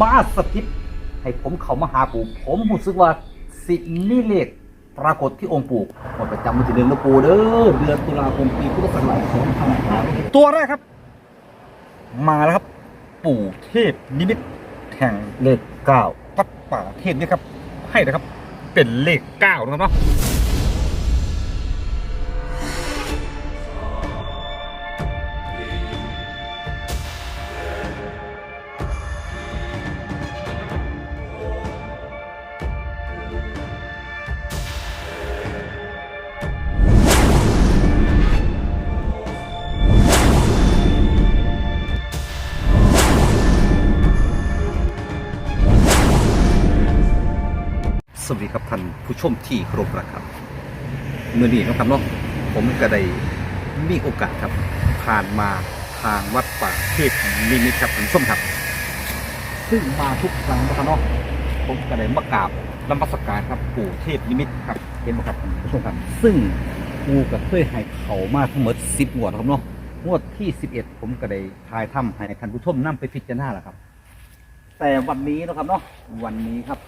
มาสถิตให้ผมเขามาหาปู่ ผมรู้สึกว่าสินี่เลขปรากฏที่องค์ปู่หมดประจำวันที่เดือนละปู่เด้อเดือนตุลาคมปีพุทธศักราช2500ตัวแรกครับ มาแล้วครับ ปู่เทพนิมิตแห่งเลขเก้าวัดป่าเทพนี่ครับ ให้นะครับ เป็นเลขเก้านะครับเนาะ มที่คารพรักครับเมื่อนี้นะครับเนาะผมก็ได้มีโอกาสครับ ผ่านมาทางวัดป่าเทพนิมิตครับท่านผู้ชมครับ ซึ่งมาทุกครั้งนะครับเนาะผมก็ได้มากราบนมัสการครับปู่เทพนิมิตครับเห็นไหมครับท่านผู้ชมครับ ซึ่งปูก็เคยให้เขามาทั้งหมดสิบงวดนะครับเนาะงวดที่สิบเอ็ดผมก็ได้ทายถ้ำให้ท่านผู้ชมนั่งไปพิจารณาแล้วครับ แต่วันนี้นะครับเนาะวันนี้ครับ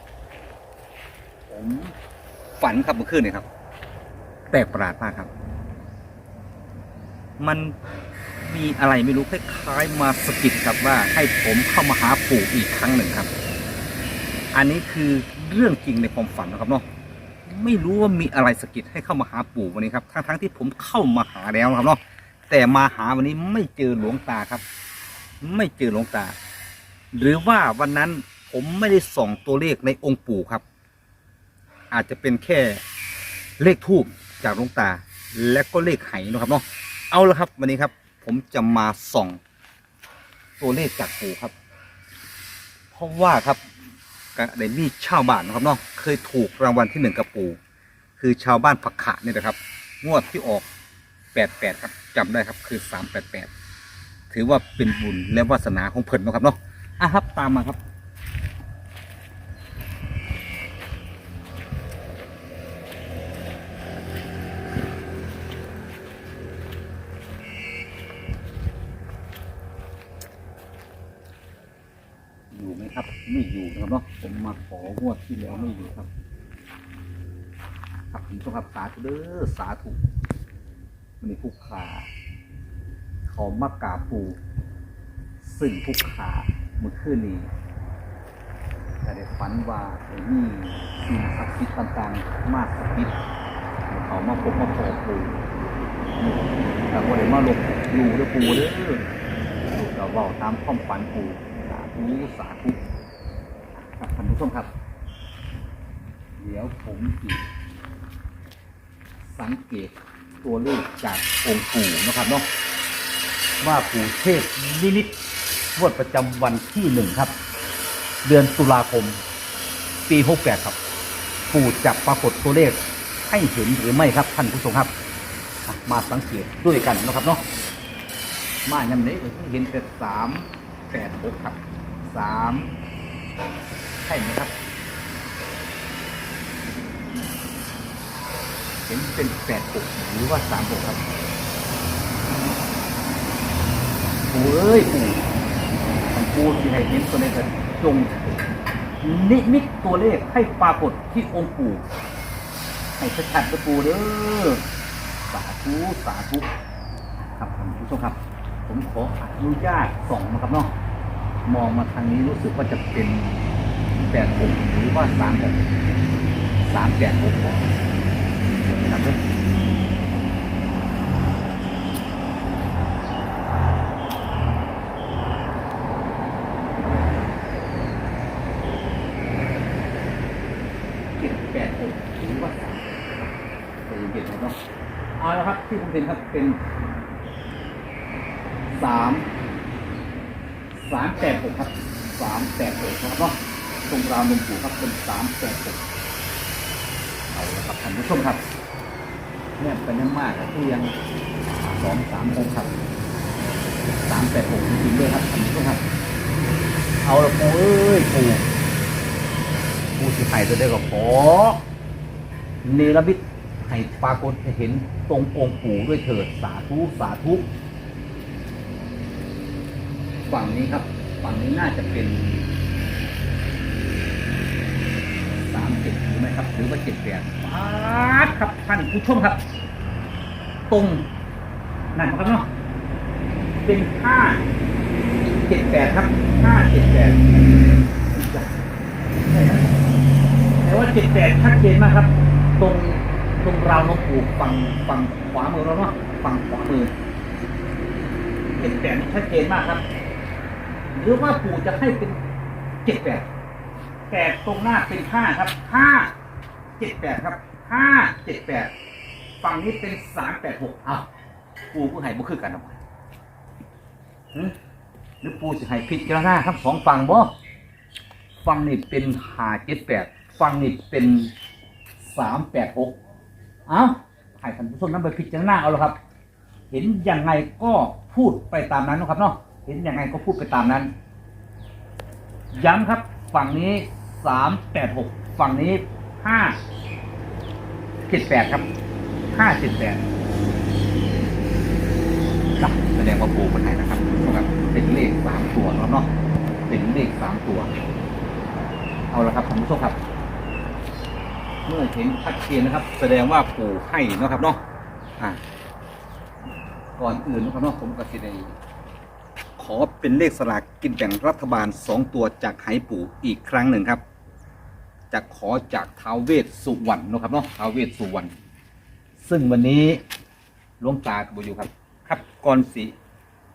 ผม ฝันครับเมื่อคืนเนี่ยครับแต่ประหลาดมากครับ มันมีอะไรไม่รู้คล้ายๆมาสะกิดครับว่าให้ผมเข้ามาหาปู่อีกครั้งหนึ่งครับ อันนี้คือเรื่องจริงในความฝันนะครับเนาะไม่รู้ว่ามีอะไรสะกิดให้เข้ามาหาปู่วันนี้ครับทั้งๆที่ผมเข้ามาหาแล้วครับเนาะแต่มาหาวันนี้ไม่เจอหลวงตาครับ ไม่เจอหลวงตา หรือว่าวันนั้นผมไม่ได้ส่องตัวเลขในองค์ปู่ครับ อาจจะเป็นแค่เลขทูบจากหลวงตา และก็เลขไหนะครับเนาะเอาละครับวันนี้ครับ ผมจะมาส่องตัวเลขจากปู่ครับ เพราะว่าครับกะไดมีชาวบ้านนะครับเนาะเคยถูกรางวัลที่หนึ่งกับปู่คือชาวบ้านผักขะนี่นะครับ งวดที่ออกแปดแปดครับจำได้ครับคือสามแปดแปดถือว่าเป็นบุญและวาสนาของเพิ่นนะครับเนาะอะครับตามมาครับ อยู่ไหมครับ ไม่อยู่นะครับเนาะผมมาของวดที่แล้วไม่อยู่ครับครับผมต้องครับสาธุเด้อสาธุมันนี่ผู้ขาเขามากราบปูซึ่งผู้ขาเมื่อคืนนี้แต่ได้ฝันว่าไอ้นี่สิ่งศักดิ์สิทธิ์ต่างๆ มากสักนิดเขามาพบมาขอปูแต่ว่าได้มาลบอยู่ด้อปูเด้อเราเบาตามความฝันปูสาธุสาธุ ผู้ชมครับ เดี๋ยวผมจะสังเกตตัวเลขจากองค์ปู่นะครับเนาะว่าปู่เทพนิมิตงวดประจำวันที่หนึ่งครับ เดือนตุลาคม ปีหกแปดครับ ปู่จะปรากฏตัวเลขให้เห็นหรือไม่ครับท่านผู้ชมครับ มาสังเกตด้วยกันนะครับเนาะมาอย่างนี้เห็นแต่สามแปดหกครับสาม ใช่ไหมครับ เห็นเป็นแปดหกหรือว่าสามหกครับปูเอ้ยปูปูที่ให้เห็นตัวเลขกันจงนิมิตตัวเลขให้ปรากฏที่องค์ปู่ให้ชัดๆกับปูเด้อสาธุสาธุครับท่านผู้ชมครับ ผมขออนุญาตส่องนะครับเนาะมองมาทางนี้รู้สึกว่าจะเป็น แปดหกหรือว่าสามหกสามแปดหกนะครับเด้อเจ็ดแปดหกหรือว่าสามครับใจเย็นๆนะครับเนาะเอาละครับที่ผมเห็นครับเป็นสามสามแปดหกครับสามแปดหกครับเนาะ ตรงราวมุมปู่ครับเป็นสามแปดหกเอาละครับท่านผู้ชมครับเนี่ยเป็นยังมากครับที่ยังสองสามหกครับสามแปดหกจริงๆด้วยครับท่านผู้ชมครับ เอาละปู่เอ้ยปู่ปู่ที่ไข่ตัวเดียวกับขอเนรมิตให้ปรากฏเห็นตรงองค์ปู่ด้วยเถิดสาธุสาธุฝั่งนี้ครับ ฝั่งนี้น่าจะเป็น สามเจ็ดหมครับ หรือว่าเจ็ดแปดปาดครับท่านผู้ชมครับ ตรงนั่นครับเนาะเป็นห้าเจ็ดแปดครับห้าเจ็ดแปดแต่ว่าเจ็ดแปดชัดเจนมากครับ ตรงตรงราวนมปูฝั่งฝั่งขวามือเราเนาะฝั่งขวามือเจ็ดแปดชัดเจนมากครับ หรือว่าปู่จะให้เป็นเจ็ดแปด แต่ตรงหน้าเป็นห้าครับห้าเจ็ดแปดครับห้าเจ็ดแปดฝั่งนี้เป็นสามแปดหกอ้าวปูผู้ให้บ่คือกันทำไมหรือปูจะให้พิจารณาทั้งสองฝั่งบ่ฝั่งนี้เป็นห้าเจ็ดแปดฝั่งนี้เป็นสามแปดหกเอ้าให้ท่านผู้ชมนั้นไปพิจารณาเอาละครับ เห็นยังไงก็พูดไปตามนั้นนะครับเนาะเห็นยังไงก็พูดไปตามนั้นย้ำครับ ฝั่งนี้สามแปดหกฝั่งนี้ห้าเจ็ดแปดครับห้าเจ็ดแปดแสดงว่าปูคนไหนนะครับครับเป็นเลขสามตัวนะครับเนาะเป็นเลขสามตัว เอาละครับท่านผู้ชมครับ เมื่อเห็นชัดเจนนะครับ แสดงว่าปูให้นะครับเนาะอ่าก่อนอื่นนะครับเนาะผมก็สิได้ ขอเป็นเลขสลากกินแบ่งรัฐบาลสองตัวจากไหปู่อีกครั้งหนึ่งครับ จะขอจากท้าวเวสสุวรรณนะครับเนาะท้าวเวสสุวรรณซึ่งวันนี้หลวงตากบอยู่ครับ ครับก่อนสิ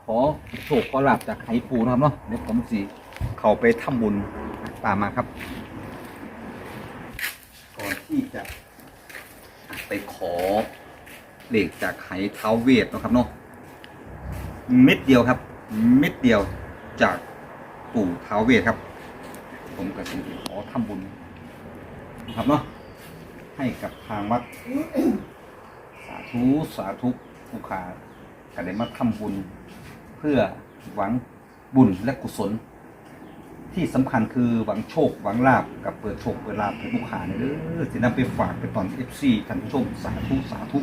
ขอโชคขอลาบจากไหปู่นะครับเนาะเดี๋ยวผมสิเข้าไปทำบุญตามมาครับ ก่อนที่จะไปขอเลขจากไหเท้าเวทนะครับเนาะเม็ดเดียวครับ เม็ดเดียวจากปู่เท้าเวทครับ ผมก็สิขอทำบุญนะครับเนาะให้กับทางวัด สาธุสาธุผู้ขาก็ได้มาทำบุญ เพื่อหวังบุญและกุศล ที่สำคัญคือหวังโชคหวังลาบกับเปิดโชคเปิดลาบให้ผู้ขาเนี่ยเด้อสินำไปฝากไปตอนเอฟซีท่านผู้ชมสาธุสาธุ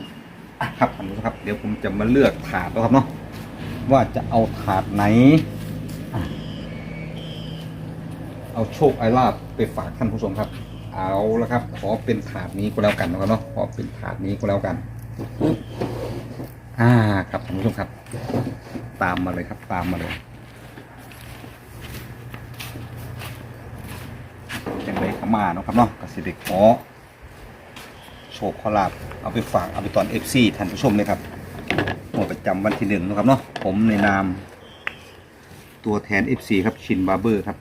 อะครับท่านผู้ชมครับ เดี๋ยวผมจะมาเลือกถาดแล้วครับเนาะ ว่าจะเอาถาดไหนอเอาโชคไอลาบไปฝากท่านผู้ชมครับ เอาละครับ ขอเป็นถาดนี้ก็แล้วกันนะครับเนาะขอเป็นถาดนี้ก็แล้วกัน อ่าครับท่านผู้ชมครับ ตามมาเลยครับ ตามมาเลยจังไรขมาเนาะครับเนาะกสิเด็กขอโชคขอลาบเอาไปฝากเอาไปตอนเอฟซีท่านผู้ชมเลยครับ จำวันที่หนึ่งนะครับเนาะผมในนาม ตัวแทน FC ครับชินบาร์เบอร์ครับ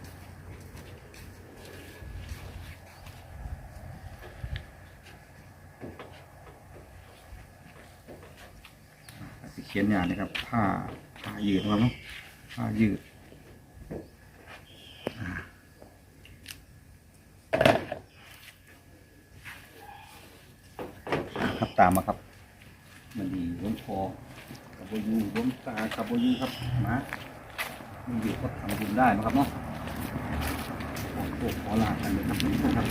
เขียนอย่างนี้ครับ ผ้าผ้ายืดนะครับเนาะผ้ายืดครับตามมาครับ มันดีล้มคอ บบอยูล้มตากับบอยูครับนะมันอยู่ก็ทำบุญได้นะครับเนาะขอโชคขอลากันเลยครับทุกท่านครับ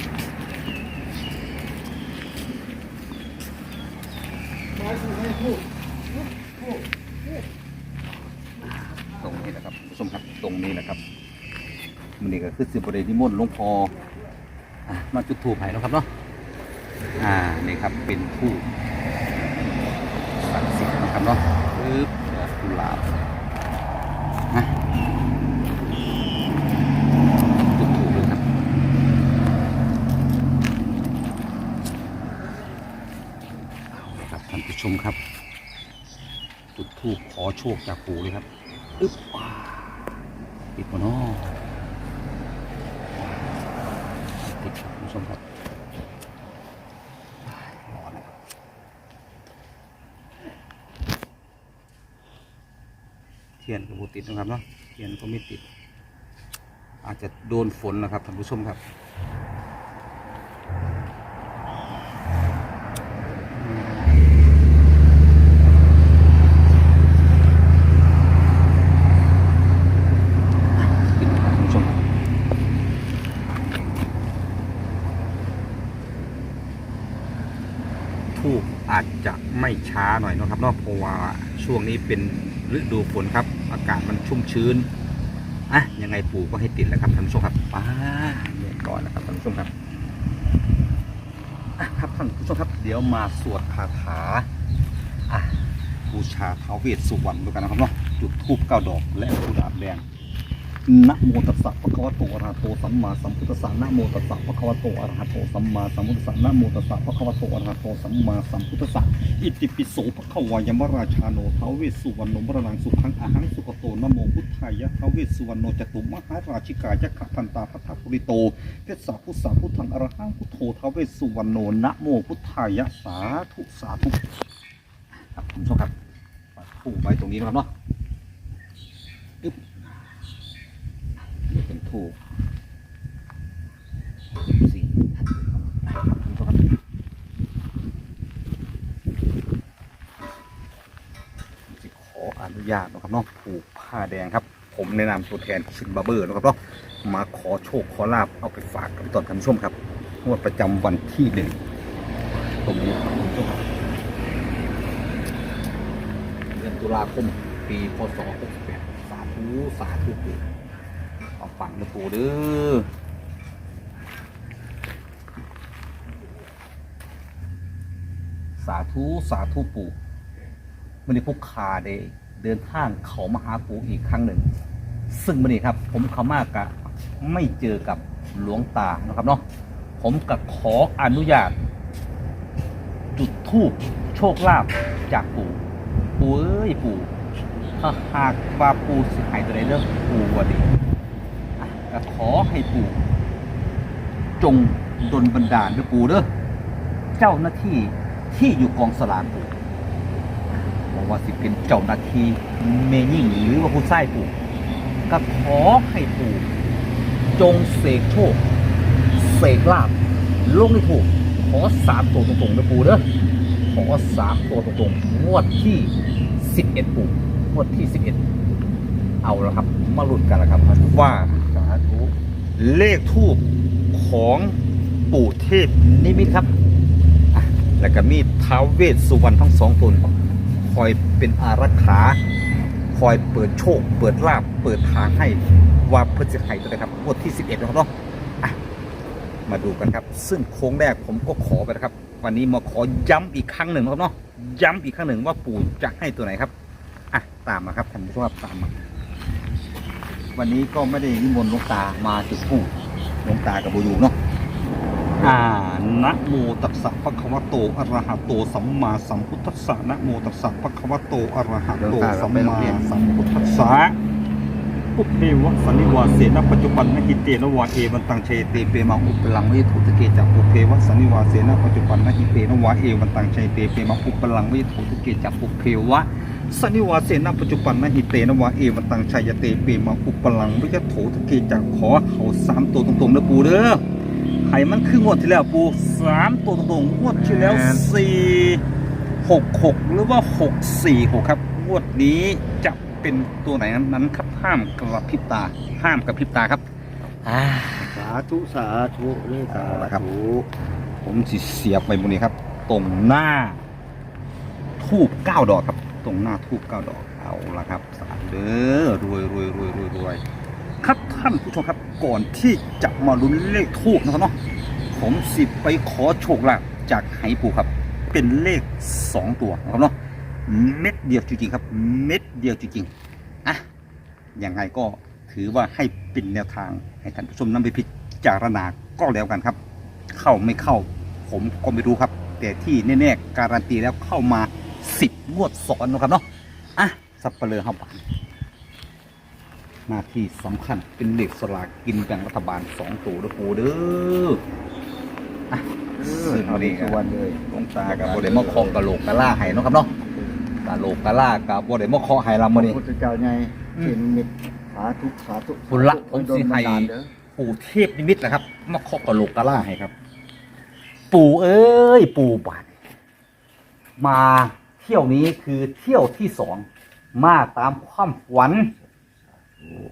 ตรงนี้นะครับคุณผู้ชมครับตรงนี้นะครับมันนี่ก็คือสิบรินิมนต์หลวงพออะมาจุดถูกให้นะครับเนาะอ่านี่ครับเป็นผู้ศักดิ์สิทธิ์นะครับเนาะ หลาบนะจุดถูกเลยครับ เอาละครับท่านผู้ชมครับ จุดทูบขอโชคจากปู่เลยครับอึ๊บว้าติดมาเนาะติดครับผู้ชมครับร้อนนะครับ เทียนก็บ่ติดนะครับเนาะเทียนก็ไม่ติด อาจจะโดนฝนนะครับท่านผู้ชมครับผู้ชมครับทูบอาจจะไม่ช้าหน่อยเนาะครับเนาะเพราะว่าช่วงนี้เป็นฤดูฝนครับ อากาศมันชุ่มชื้นอะยังไงปู่ก็ให้ติดแล้วครับท่านผู้ชมครับป้าเนี่ยก่อนนะครับท่านผู้ชมครับอะครับท่านผู้ชมครับ เดี๋ยวมาสวดคาถาอะบูชาเท้าวเวสสุวรรณด้วยกันนะครับเนาะจุดธูปเก้าดอกและกุหลาบแดง นะโมตัสสะภะคะวะโตอะระหะโตสัมมาสัมพุทธัสสะนะโมตัสสะภะคะวะโตอะระหะโตสัมมาสัมพุทธัสสะนะโมตัสสะภะคะวะโตอะระหะโตสัมมาสัมพุทธัสสะอิติปิโสภะคะวายมราชาโนทาวเวสุวรรณมรณังสุขังอาหังสุขโตนะโมพุทธายะทาวเวสุวรรณโนจตุมหาราชิกายะขะพันตาพัทธปุริโตเพชรสาพุทธสาพุทธังอรหังพุทโธทาวเวสุวรรณโนนะโมพุทธายะสาธุสาธุครับคุณผู้ชมครับปัดถูไว้ตรงนี้นะครับเนาะอึ๊บ เป็นถูกสี่สิขออนุญาตนะครับเนาะผูกผ้าแดงครับ ผมแนะนำตัวแทนชินบาเบอร์นะครับเนาะมาขอโชคขอลาบเอาไปฝากกับตอนท่านผู้ชมครับงวดประจำวันที่หนึ่งตรงนี้ครับคุณผู้ชมเดือนตุลาคมปีพศ68สาธุสาธุปู่ ฝังนะปู่เด้อสาธุสาธุปู่มันนี้พวกคาได้เดินทางเขามาหาปู่อีกครั้งหนึ่ง ซึ่งวันนี้ครับ ผมเขามากกะไม่เจอกับหลวงตานะครับเนาะผมกับขออนุญาต จุดทูบโชคลาภจากปู่ปู่เอ้ยปู่ถ้าหากว่าปู่สิหายตัวใดเรื่องปู่วันนี้ ก็ขอให้ปู่จงดลบันดาลด้วยปู่เด้อเจ้าหน้าที่ที่อยู่กองสลากปู่บอกว่าสิเป็นเจ้าหน้าที่เมยิ่งหรือว่าผู้ใช้ปู่ก็ขอให้ปู่จงเสกโชคเสกลาบลงในถูกขอสามตัวตรงๆนะปู่เด้อขอสามตัวตรงๆงวดที่สิบเอ็ดปู่งวดที่สิบเอ็ดเอาล้วครับ มาลุ้นกันล้วครับว่า เลขทูบของปู่เทพนิมิตครับ แล้วก็มีท้าวเวสสุวรรณทั้งสองตนคอยเป็นอารักขาคอยเปิดโชค เปิดลาบเปิดทางให้ว่าเพื่อจะไขตัวนะครับงวดที่ 11นะครับเนาะอะมาดูกันครับ ซึ่งโค้งแรกผมก็ขอไปนะครับ วันนี้มาขอย้ำอีกครั้งหนึ่งนะครับเนาะย้ำอีกครั้งหนึ่งว่าปู่จะให้ตัวไหนครับอะตามมาครับท่านผู้ชมครับตามมา วันนี้ก็ไม่ได้นิมนต์หลวงตามาจุดธูปหลวงตากับบูยูเนาะอ่านะโมตัสสะภะคะวะโตอะระหะโตสัมมาสัมพุทธัสสะนะโมตัสสะภะคะวะโตอะระหะโตสัมมาสัมพุทธัสสะปุเพวะสันนิวาเสนะปัจจุบันนหิเตนะวาเอวันตังเชเตเปมังอุปลังวิถุตเกจักปุเพวะสันนิวาเสนะปัจจุบันนหิเตนะวาเอวันตังเชเตเปมังอุปลังวิถุตเกจักปุเพวะ สันนิวาเสนะปัจจุบันนหิเตนะวาเอวันตังชัยเตเปมังอุปลังวิยโถตเกจักขอเขาสามตัวตรงๆนะปูเด้อไห้มันคืองวดที่แล้วปูสามตัวตรงๆงวดที่แล้วสี่หกหกหรือว่าหกสี่หกครับ งวดนี้จะเป็นตัวไหนนั้นครับห้ามกระพริบตา ห้ามกระพริบตาครับอ่าสาธุสาธุนี่สาเอาละครับธุผมสิเสียบไปบนนี้ครับ ตรงหน้าทูบเก้าดอกครับ ตรงหน้าทูบเก้าดอกเอาละครับสาธุเด้อรวยรวยรวยรวยรวยครับท่านผู้ชมครับก่อนที่จะมาลุ้นเลขทูบนะครับเนาะผมสิบไปขอโชคลาภจากไหปูครับ เป็นเลขสองตัวนะครับเนาะเม็ดเดียวจริงๆครับ เม็ดเดียวจริงๆอะยังไงก็ถือว่าให้เป็นแนวทางให้ท่านผู้ชมนำไปพิจารณาก็แล้วกันครับ เข้าไม่เข้า ผมก็ไม่รู้ครับ แต่ที่แน่ๆการันตีแล้วเข้ามา สิบงวดซ้อนนะครับเนาะอะสับเปลือเข้าไปหน้าที่สำคัญเป็นเหล็กสลากกินแบ่งรัฐบาลสองตัวนะปูเด้ออะเออซึ่งเอาวันดีนี้สุวรรณเลยหลวงตากับโบเดมอคองกะโหลกกะล่าไห้เนาะครับเนาะกะโหลกกะล่ากับโบเดมอคอไห้ลำพมาระนี่พุทธเจ้าไงอืมเห็นมิตรสาธุสาธุคุณละผมสิให้โดนบันดาลเด้อปู่เทพนิมิตนะครับมาเคาะกะโหลกกะล่าให้ครับ ปู่เอ้ย ปู่บานมา เที่ยวนี้คือเที่ยวที่สองมาตามความฝัน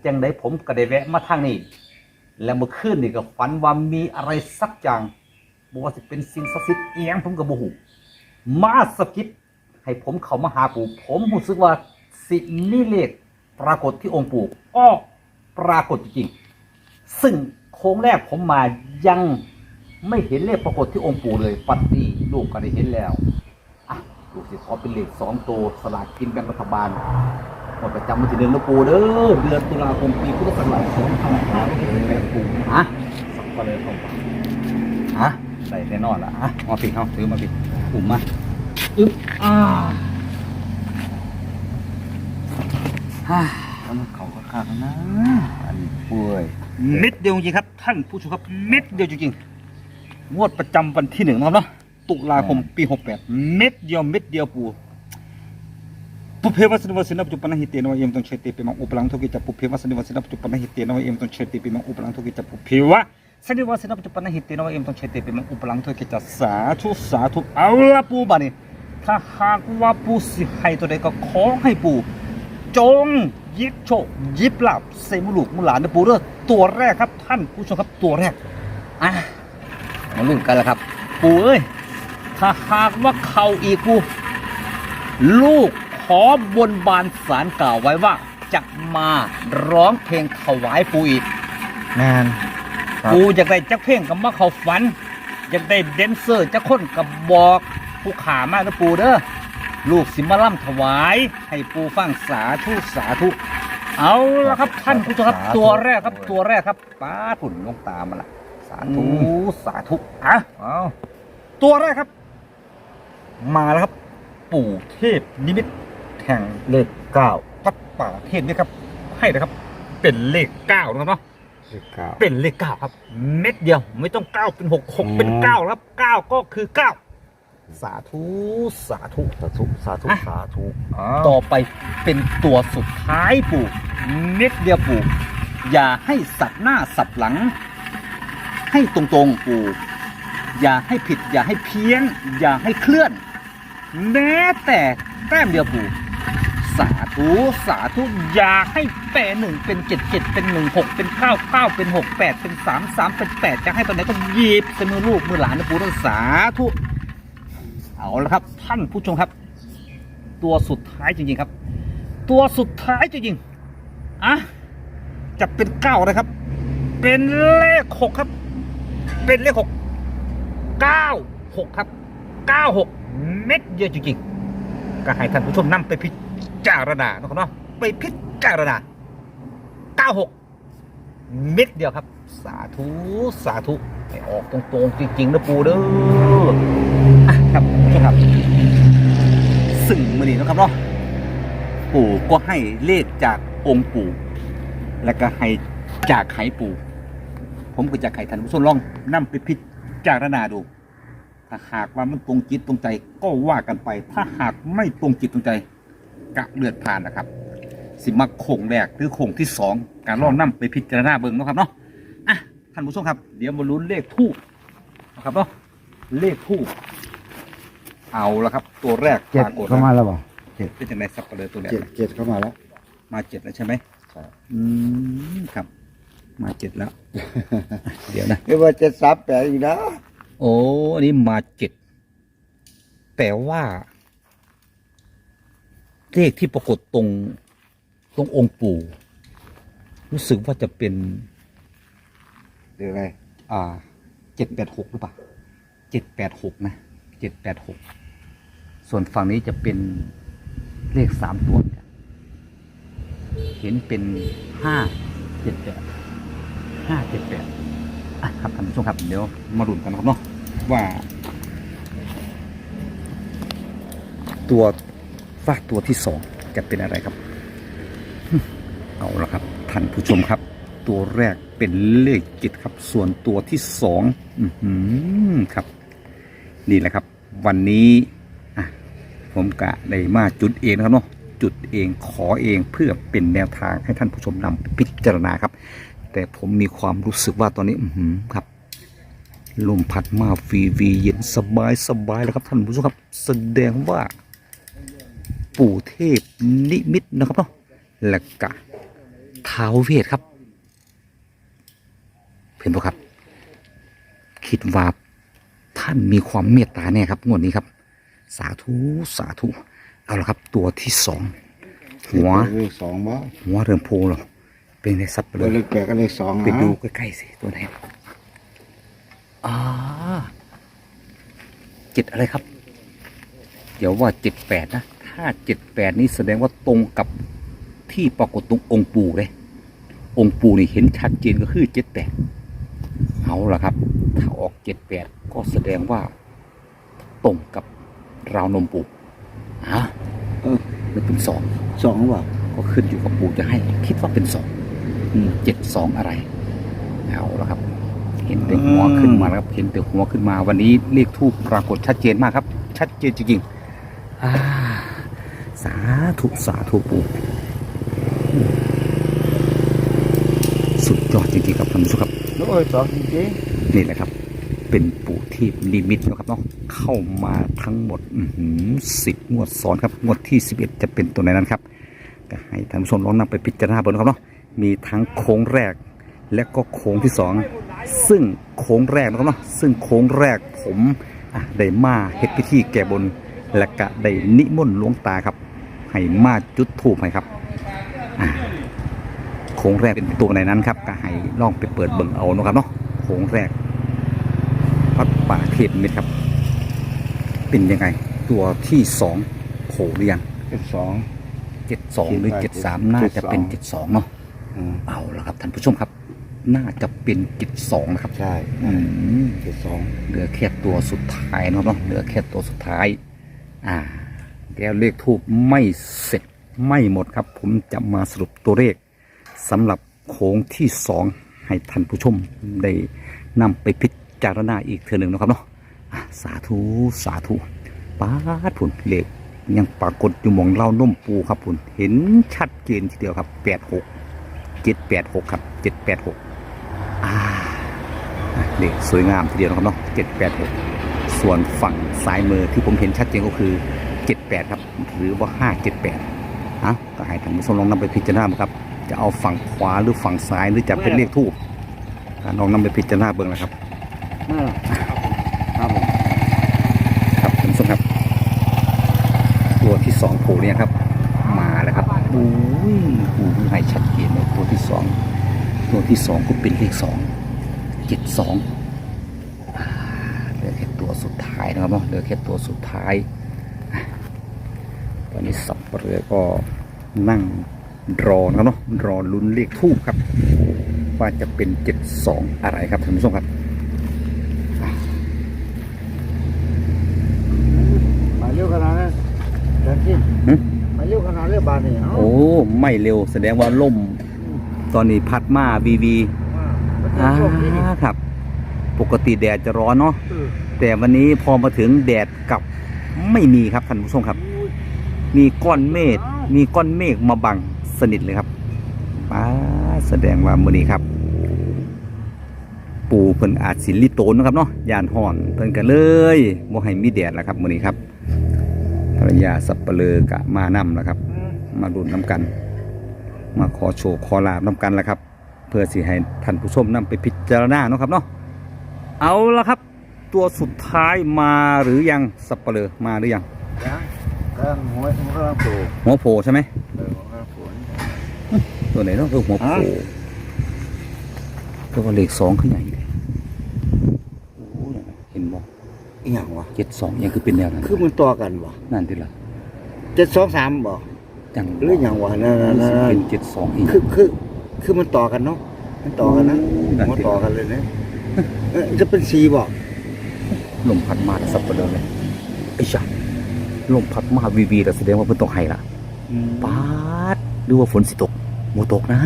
จังได้ผมก็ได้แวะมาทางนี้ แล้วเมื่อคืนนี่ก็ฝันว่ามีอะไรสักอย่างบอกว่าสิเป็นสิ่งศักดิ์สิทธิ์เอียงผมก็บ่ฮู้มาสกิดให้ผมเข้ามาหาปู่ผมรู้สึกว่าสิ่งนี้เลขปรากฏที่องค์ปู่ก็ปรากฏจริงซึ่งโค้งแรกผมมายังไม่เห็นเลขปรากฏที่องค์ปู่เลยปัดนี้ลูกก็ได้เห็นแล้ว ลูกสิขอเป็นเลขสองตัวสลากกินแบ่งรัฐบาลหมดประจำวันที่หนึ่งนะปูเด้อเดือนตุลาคมปีพุทธศักราชสองพันห้าร้อยหกสิบแปดปูฮะสักก็เลยเข้าไปฮะใส่แน่นอนละฮะมาปิดเขาถือมาปิดปุ่มมาอึ๊บอ่าฮ่าแล้วเขาก็ขาดนะอันนี้ป่วยเม็ดเดียวจริงครับ ท่านผู้ชมครับเม็ดเดียวจริงๆงวดประจำวันที่หนึ่งนะครับเนาะ ตุลาคมปีหกแปดเม็ดเดียวเม็ดเดียวปู่ปุเพวัสนิวัสนิปัจจุปนหิเตนวะเยมต้องเชติปิมังอุปลังทุกิจปุเพวัสนิวัสนิปัจจุปนหิเตนวะเยมต้องเชติปิมังอุปลังทุกิจปุเพวะสนิวัสนิปัจจุปนหิเตนวะเยมต้องเชติปิมังอุปลังทุกิจสาธุสาธุเอาละปู่บานี่ถ้าหากว่าปู่สิให้ตัวใดก็ขอให้ปู่จงยิบโชคยิบลาบเซมุลูกมุหลานนะปูเด้อตัวแรกครับท่านผู้ชมครับตัวแรกอะมาลุ้นกันแล้วครับ ปูเอ้ย ถ้าหากว่าเขาอีกปูลูกขอบนบานสารกล่าวไว้ว่าจะมาร้องเพลงถวายปูอีกงานครับปูอยากได้จักเพลงกับมาเขาฝันอยากได้แดนเซอร์จักคนกับบอกผู้ขามากนะปูเด้อลูกสิมาล่ำถวาย ให้ปูฟังสาธุสาธุเอาละครับท่านผู้ชมครับตัวแรกครับตัวแรกครับป้าถุนลงตามมาละสาธุสาธุอะ เอาตัวแรกครับ มาแล้วครับ ปู่เทพนิมิตแห่งเลขเก้าวัดป่าเทพนี่ครับ ให้นะครับ เป็นเลขเก้านะครับเนาะสิบเก้าเป็นเลขเก้าครับ เม็ดเดียว ไม่ต้องเก้าเป็นหกหกเป็นอืมเก้าครับเก้าก็คือเก้าสาธุสาธุสาธุสาธุอะสาธุต่อไปเป็นตัวสุดท้ายปู่เม็ดเดียวปู่อย่าให้สับหน้าสับหลัง ให้ตรงๆปู่ อย่าให้ผิด อย่าให้เพี้ยน อย่าให้เคลื่อน แม้แต่แต้มเดียวปู่สาธุสาธุอย่าให้แปดหนึ่งเป็นเจ็ดเจ็ดเป็นหนึ่งหกเป็นเก้าเก้าเป็นหกแปดเป็นสามสามเป็นแปดจะให้ตอนไหนก็หยิบใส่มือลูกมือหลานนะปู่ต้องสาธุเอาละครับ ท่านผู้ชมครับ ตัวสุดท้ายจริงๆครับ ตัวสุดท้ายจริงๆอะจะเป็นเก้านะครับ เป็นเลขหกครับ เป็นเลขหก เก้าหกครับเก้าหกเม็ดเยอะจริงๆ ก็ให้ท่านผู้ชมนำไปพิจารณานะครับเนาะไปพิจารณาเก้าหกเม็ดเดียวครับ สาธุ สาธุให้ออกตรงๆ จริงๆนะปูเด้ออะครับชมครับซึ่งมือนี้นะครับเนาะปู่ก็ให้เลขจากองค์ปู่ แล้วก็ให้จากไข่ปู่ ผมก็จะไข่ท่านผู้ชมลองนำไปพิจารณาดู ถ้าหากว่ามันตรงจิตตรงใจก็ว่ากันไป ถ้าหากไม่ตรงจิตตรงใจกะเลือดผ่านนะครับ สิมาโค้งแรกหรือโค้งที่สองการลองนำไปพิจารณาเบิ่งเนาะครับเนาะอะท่านผู้ชมครับ เดี๋ยวมาลุ้นเลขทูบนะครับเนาะเลขทูบเอาละครับ ตัวแรกเจ็ดปรากฏเข้ามาแล้วบ่เป็นยังไงสับปะเลอตัวเนี้ยเจ็ดเจ็ดเข้ามาแล้ว มาเจ็ดแล้วใช่ไหมใช่อืมครับ มาเจ็ดแล้ว เดี๋ยวนะเรียกว่าเจ็ดสามแปดอีกนะโอ้อันนี้มาเจ็ดแต่ว่า เลขที่ปรากฏตรงตรงองค์ปู่ รู้สึกว่าจะเป็นเดี๋ยวไงอ่าเจ็ดแปดหกหรือเปล่าเจ็ดแปดหกนะเจ็ดแปดหกส่วนฝั่งนี้จะเป็นเลขสามตัวเนี่ยเห็นเป็นห้าเจ็ดแปด ห้าเจ็ดแปดอะครับท่านผู้ชมครับเดี๋ยวมาลุ้นกันนะครับเนาะว่า ตัวฟากตัวที่สองจะเป็นอะไรครับ เอาละครับท่านผู้ชมครับ ตัวแรกเป็นเลขเจ็ดครับ ส่วนตัวที่สองอื้อหือครับ นี่แหละครับ วันนี้อะผมกะได้มาจุดเองนะครับเนาะจุดเองขอเองเพื่อเป็นแนวทางให้ท่านผู้ชมนำไปพิจารณาครับ แต่ผมมีความรู้สึกว่าตอนนี้อือหือครับลมพัดมาฟีวีเย็นสบายสบายแล้วครับท่านผู้ชมครับ แสดงว่า ปู่เทพนิมิตนะครับเนาะและกะท้าวเวทครับเห็นปะครับ คิดว่าท่านมีความเมตตาแน่ครับงวดนี้ครับ สาธุสาธุเอาละครับตัวที่สองหัวเลขสองบ่หัวเริ่มโพลหรอ เป็นไงซับไปเลตัวยเลขแปดก็เลขสองไปนะดูใกล้ๆสิตัวไหนอ่าเจ็ดอะไรครับ เดี๋ยวว่าเจ็ดแปดนะถ้าเจ็ดแปดนี้แสดงว่าตรงกับที่ปรากฏตรงองค์ปู่เลย องค์ปู่นี่เห็นชัดเจนก็คือเจ็ดแปดเอาละครับ ถ้าออกเจ็ดแปดก็แสดงว่าตรงกับราวนมปู่อะเออหรือเป็นสองสองบ่ก็ขึ้นอยู่กับปู่จะให้ คิดว่าเป็นสองอืม เจ็ดสองอะไรเอาละครับ เห็นแต่หัวขึ้นมาแล้วครับ เห็นแต่หัวขึ้นมาวันนี้เลขทูปปรากฏชัดเจนมากครับ ชัดเจนจริงๆอ่าสาธุสาธุปู่สุดยอดจริงๆครับท่านผู้ชมครับโอ้ยสองจริงนี่แหละครับ เป็นปู่ที่ลิมิตนะครับเนาะเข้ามาทั้งหมดสิบงวดซ้อนครับ งวดที่สิบเอ็ดจะเป็นตัวไหนนั้นครับ ก็ให้ท่านผู้ชมลองนำไปพิจารณาบนนะครับเนาะ มีทั้งโค้งแรก และก็โค้งที่สองซึ่งโค้งแรกนะครับเนาะซึ่งโค้งแรกผมอะได้มาเฮ็ดพิธีแก้บน และก็ได้นิมนต์หลวงตาครับ ให้มาจุดธูปให้ครับอ่าโค้งแรกเป็นตัวไหนนั้นครับก็ให้ลองไปเปิดเบิ่งเอานะครับเนาะโค้งแรกวัดป่าเทพมิตรครับ เป็นยังไง ตัวที่สองโผล่หรือยังๆเป็นสองเจ็ดสองหรือคิเจ็ดดว่าสามน่าจะเป็น72เจ็ดสองเนาะอืม เอาละครับท่านผู้ชมครับ น่าจะเป็นเจ็ดสองนะครับใช่อืมเจ็ดสองเหลือแค่ตัวสุดท้ายนะครับเนาะเหลือแค่ตัวสุดท้าย อ่าแล้วเลขทูบไม่เสร็จไม่หมดครับ ผมจะมาสรุปตัวเลขสำหรับโค้งที่สองให้ท่านผู้ชมได้นำไปพิจารณาอีกเทือหนึ่งนะครับเนาะอะสาธุสาธุป้าดผุนเลขยังปรากฏอยู่หมองเล่านุ่มปูครับผุนเห็นชัดเจนทีเดียวครับแปดหก เจ็ดแปดหกครับเจ็ดแปดหกอ่าเลขสวยงามทีเดียวนะครับเนาะเจ็ดแปดหกส่วนฝั่งซ้ายมือที่ผมเห็นชัดเจนก็คือเจ็ดแปดครับ หรือว่าห้าเจ็ดแปดฮะก็ให้ท่านผู้ชมลองนำไปพิจารณาดูครับ จะเอาฝั่งขวาหรือฝั่งซ้ายหรือจะเป็นเลขทูบลองนำไปพิจารณาเบิ่งนะครับนั่นแหละครับผมครับท่านผู้ชมครับ ตัวที่สองโผล่เนี่ยครับ มาแล้วครับอุ้ยหู ให้ชัดเจนเลยตัวที่สองตัวที่สองก็เป็นเลขสองเจ็ดสองเหลือแค่ตัวสุดท้ายนะครับเนาะเหลือแค่ตัวสุดท้ายตอนนี้สับเปลือก็นั่งรอนะครับเนาะรอลุ้นเลขทูบครับ ว่าจะเป็นเจ็ดสองอะไรครับท่านผู้ชมครับ มาเร็วขนาดนั้นเดินที่ หึ มา เร็วขนาดเร็วบานนี่เอ้าโอ้ไม่เร็วแสดงว่าล่ม ตอนนี้พัดมาวีวีอ่าอ่าช่วงนี้นี่ครับ ปกติแดดจะร้อนเนาะเออแต่วันนี้พอมาถึงแดดกลับไม่มีครับท่านผู้ชมครับ มีก้อนเมฆมีก้อนเมฆมาบังสนิทเลยครับป้าแสดงว่ามือนี้ครับ ปูเพิ่นอาจสิลิโตนนะครับเนาะยานห่อนเพิ่นกันเลยบ่ให้มีแดดแล้วครับมือนี้ครับภรรยาสับเปลือกะมานํแล้วครับ มาดุนน้ำกัน มาขอโชว์ขอลาบน้ำกันแล้วครับ เพื่อสิให้ท่านผู้ชมนำไปพิจารณาเนาะครับเนาะเอาละครับ ตัวสุดท้ายมาหรือยังสับเปลือมาหรือยังยังกำลังหัวหัวกำลังโผล่หัวโผล่ใช่ไหมเออหัวกำลังโผล่ตัวไหนเนาะเออหัวโผล่ฮะตัวว่าเลขสองขึ้นใหญ่เลยโอ้ยเห็นบ่อีหยังวะเจ็ดสองยังคือเป็นแนวนั้นคือมันต่อกันบ่นั่นทีละเจ็ดสองสามบ่ จังหรือหยังวะนั่นนั่นนั่นนั่เป็นนเจ็ดสองอีกคือคือคือมันต่อกันเนาะมันต่อกันนะนั่นมันสิต่อกันเลยนะเอ้ยจะเป็นสีบ่ลมพัดมาสับเปลือเลยไอ้จ้ะลมพัดมาวีวีแต่แสดงว่าเพิ่นต้องให้ละปาดดูว่าฝนสิตกโมตกนะ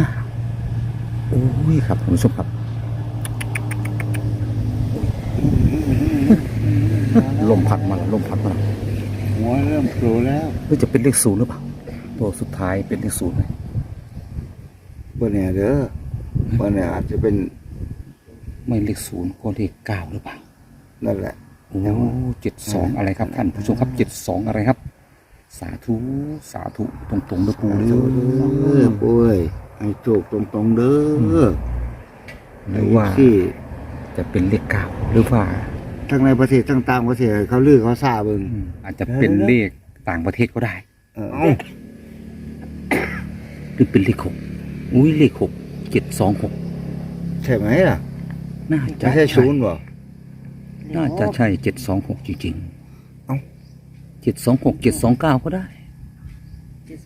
โอ้ยครับท่านผู้ชมครับลมพัดมาแล้วลมพัดมาแล้วหัวเริ่มโผล่แล้วหรือจะเป็นเลขศูนย์หรือเปล่า ตัวสุดท้ายเป็นเลขศูนย์ไหมบ่เนี่ยเด้อบ่เนี่ยอาจจะเป็นไม่เลขศูนย์ก็เลขเก้าหรือเปล่านั่นแหละโอ้เจ็ดสองอะไรครับท่านผู้ชมครับเจ็ดสองอะไรครับ สาธุสาธุตรงตรงๆเด้อปูเด้เด้ออปุ้ยให้โชคตรงๆเด้อหรือว่าที่จะเป็นเลขเก้าหรือว่าทั้งในประเทศทั้งต่างประเทศเขาลือเขาซาเบิ่งอืมอาจจะเป็นเลขต่างประเทศก็ได้ เออ หรือเป็นเลขหกอุ้ยเลขหกเจ็ดสองหกใช่ไหมล่ะน่าจะไม่ใช่ศูนย์บ่น่าจะใช่เจ็ดสองหกจริงๆเอ้าเจ็ดสองหกเจ็ดสองเก้าก็ได้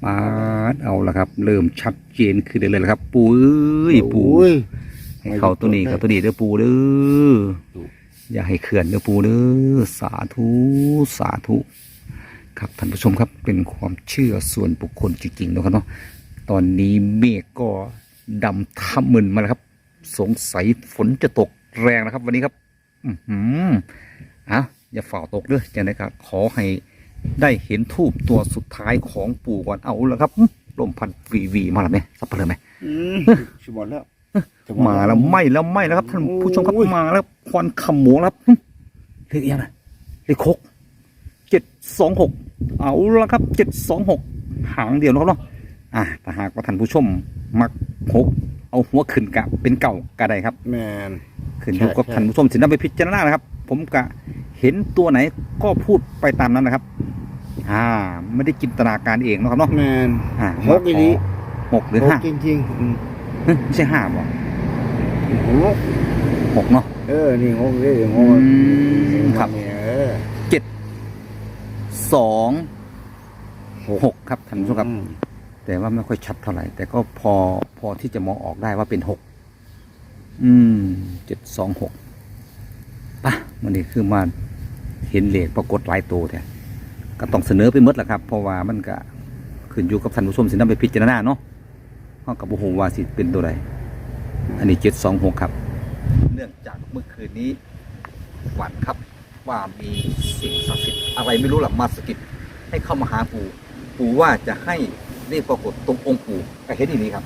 มาดเอาละครับ เริ่มชัดเจนขึ้นเลยละครับ ปูเอ้ยปูโอ้ยให้เขาตัวนี้กับตัวนี้เด้อปูเด้ออย่าให้เขื่อนเด้อปูเด้อสาธุสาธุครับท่านผู้ชมครับเป็นความเชื่อส่วนบุคคลจริงๆนะครับเนาะ ตอนนี้เมฆก็ดำทำมึนมาแล้วครับ สงสัยฝนจะตกแรงนะครับ วันนี้ครับ อือหืออะอย่าฝ่าตกเด้อจะได้ครับขอให้ได้เห็นทูบตัวสุดท้ายของปู่ก่อนเอาแล้วครับลมพันวีวีมาแล้วไหมสับเปลือไหมอืมสิบหมดแล้วมาแล้วไหม่แล้วไหม่แล้วครับท่านผู้ชมครับโอ้ยมาแล้วควันขโมงแล้วครับเลขเอียงนะเลขหกเจ็ดสองหกเอาละครับเจ็ดสองหกหางเดียวนะครับเนาะ อะถ้าหากว่าท่านผู้ชมมักหกเอาหัวขึ้นกะเป็นเก่ากะได้ครับ แมน ขึ้นอยู่กับใช่ ท่านผู้ชมสินำไปพิจารณานะครับ ผมกะเห็นตัวไหนก็พูดไปตามนั้นนะครับ อ่า ไม่ได้จินตนาการเองนะครับเนาะแมน อ่าหกอีหลี หกหรือหกห้าจริงๆอืมเฮ้ยไม่ใช่ห้าบ่หกหกเนาะ เออ นี่หกเลยหอืกมครับ เนี่ยเออสองหกครับท่านผู้ชมครับ อืม แต่ว่าไม่ค่อยชัดเท่าไหร่ แต่ก็พอพอที่จะมองออกได้ว่าเป็นหกอืมเจ็ดสองหกปะมันนี่คือมาเห็นเลขปรากฏหลายตัวเนี่ยก็ต้องเสนอไปหมดแหละครับ เพราะว่ามันก็ขึ้นอยู่กับท่านผู้ชมสินำไปพิจารณาเนาะเพราะกับบุหูว่าสิเป็นตัวใดอันนี้เจ็ดสองหกครับ เนื่องจากเมื่อคืนนี้ฝันครับ ว่ามีสิ่งศักดิ์สิทธิ์อะไรไม่รู้หลัมาสกิดให้เข้ามาหาปู่ปู่ว่าจะให้ เลขปรากฏตรงองค์ปู่ก็เห็นอย่างนี้ครับ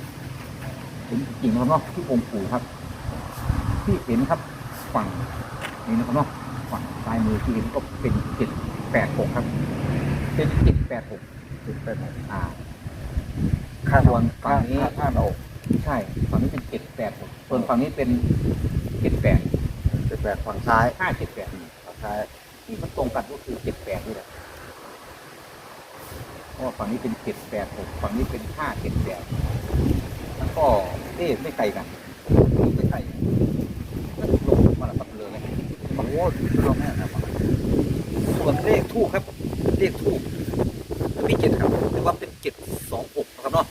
เห็นจริงนะครับเนาะที่องค์ปู่ครับ ที่เห็นครับฝั่งนี้นะครับเนาะฝั่งซ้ายมือที่เห็นก็เป็นเจ็ดแปดหกครับ เป็นเจ็ดแปดหกเจ็ดแปดหกอ่าส่วนฝั่งนี้ข้างเราใช่ฝั่งนี้เป็นเจ็ดแปดหกส่วนฝั่งนี้เป็นเจ็ดแปดจะแปดฝั่งซ้ายห้าเจ็ดแปดฝั่งซ้ายที่มันตรงกันก็คือเจ็ดแปดนี่แหละ เพราะฝั่งนี้เป็นเจ็ดแปดหกฝั่งนี้เป็นห้าเจ็ดแปดแล้วก็เลขไม่ไกลกันไม่ไกลแล้วลงมาละตับเลยเลยโอ้โหเราแม่นะครับส่วนเลขทูกครับ เลขทูกมีเจ็ดครับหรือว่าเป็นเจ็ดสองหกนะครับเนาะ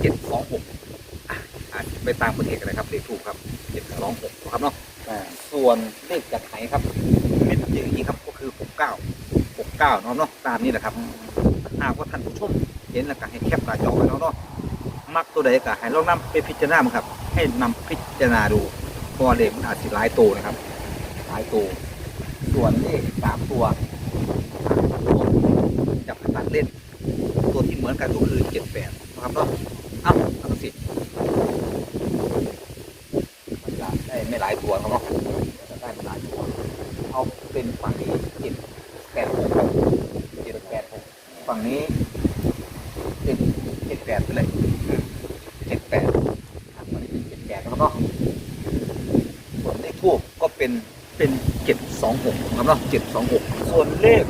เจ็ดสองหกอะอาจไปตามประเทศกันเลยครับเลขทูกครับเจ็ดสองหกนะครับเนาะส่วนเลขจากไหนครับเป็นอย่างนี้ครับก็คือหกเก้าหกเก้าเนาะเนาะตามนี้แหละครับ ใดก็ให้ลองนำไปพิจารณาครับ ให้นำพิจารณาดูเพราะว่าเลขมันอาจสิหลายตัวนะครับ หลายตัวส่วนเลขสามตัวจับตัดเล่น ตัวที่เหมือนกันก็คือเจ็ดแปดนะครับเนาะเอ้าเอาสิมันจะได้ไม่หลายตัวครับเนาะ จะได้ไม่หลายตัวเอาเป็นฝั่งนี้เจ็ดแปดหกเจ็ดแปดหกฝั่งนี้เป็นเจ็ดแปดไปเลยเจ็ดแปดฝั่งนี้เป็นเจ็ดแปดนะครับเนาะส่วนเลขทูบก็เป็นเป็นเจ็ดสองหกครับ เนาะเจ็ดสองหกส่วนเลข